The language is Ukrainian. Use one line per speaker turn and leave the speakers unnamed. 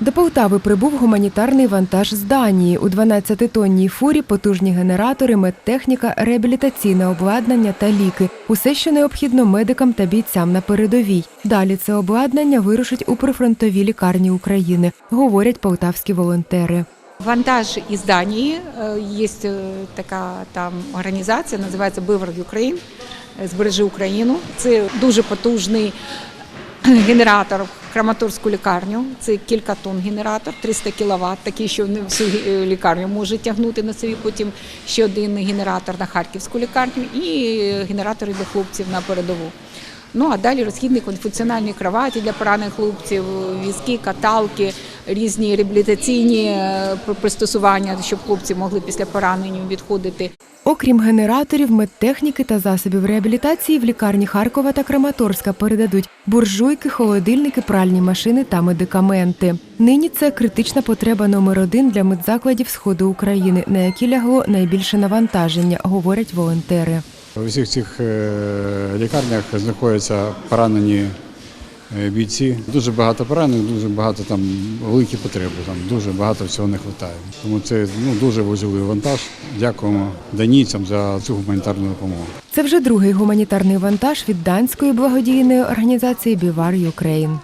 До Полтави прибув гуманітарний вантаж з Данії. У 12-тонній фурі потужні генератори, медтехніка, реабілітаційне обладнання та ліки. Усе, що необхідно медикам та бійцям на передовій. Далі це обладнання вирушить у прифронтові лікарні України, говорять полтавські волонтери.
Вантаж із Данії. Е, Є е, така там організація, називається Бивер Україн. Збережи Україну. Це дуже потужний генератор Краматорську лікарню. Це кілька тонн генератор, 300 кВт, такий, що не всю е, лікарню може тягнути на собі. Потім ще один генератор на Харківську лікарню і генератори для хлопців на передову. Ну а далі розхідник функціональні кроваті для поранених хлопців, візки, каталки, різні реабілітаційні е, пристосування, щоб хлопці могли після поранення відходити.
Окрім генераторів, медтехніки та засобів реабілітації в лікарні Харкова та Краматорська передадуть буржуйки, холодильники, пральні машини та медикаменти. Нині це критична потреба номер один для медзакладів сходу України, на які лягло найбільше навантаження, говорять волонтери.
У всіх цих е, лікарнях знаходяться поранені бійці. Дуже багато поранених, дуже багато там великі потреби. Там дуже багато всього не вистачає. Тому це ну дуже важливий вантаж. Дякуємо данійцям за цю гуманітарну допомогу.
Це вже другий гуманітарний вантаж від данської благодійної організації Бівар Юкрейн.